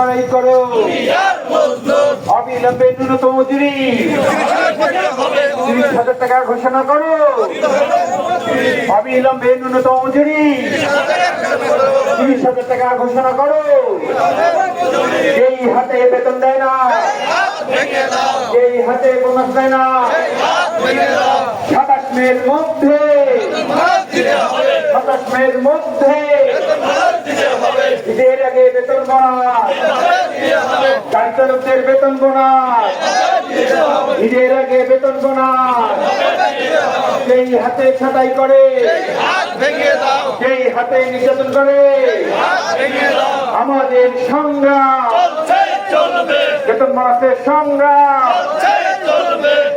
লড়াই করো। অবিলম্বে ন্যূনতম তিরিশ হাজার টাকা ঘোষণা করো। অবিলম্বে ন্যূনতম মজুরি তিরিশ হাজার টাকা ঘোষণা করো। এই হাতে বেতন দেয় না এই হাতে বোনাস দেয় না, সাতাশ মেয়ের মধ্যে, সাতাশ মেয়ের মধ্যে ঈদের আগে বেতন বোনাস। চালকদের বেতন বোনাস। ঈদের আগে বেতন বোনাস। সেই হাতে ছাঁটাই করে সেই হাতে নির্যাতন করে আমাদের সংগ্রাম। বেতন বোনাসের সংগ্রাম।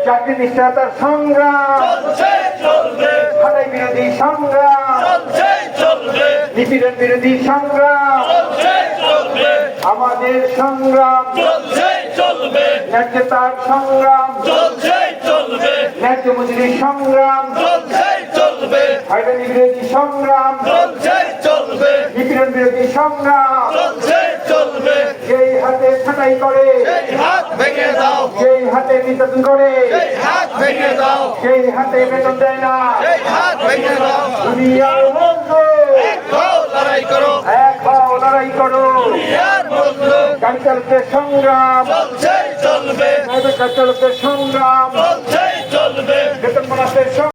চাকরি নিষ্ঠাতার সংগ্রাম। বিরোধী সংগ্রাম। নিপীড়ন বিরোধী সংগ্রাম। আমাদের সংগ্রাম। চলছে চলবে। ন্যায্যতার সংগ্রাম। চলছে চলবে। ন্যায্য মজুরির সংগ্রাম। চলছে চলবে। হয়রানি বিরোধী সংগ্রাম। চলছে চলবে। নিপীড়ন বিরোধী সংগ্রাম। চলছে চলবে। যেই হাতে ছাঁটাই করে এই হাত ভেঙে দাও। সেই হাতে নির্যাতন করে এই হাত ভেঙে দাও। সেই হাতে বেতন দেয় না এই হাত ভেঙে দাও। দুনিয়ার সংগ্রাম। চলবে। সংগ্রাম চলবে সংগ্রাম।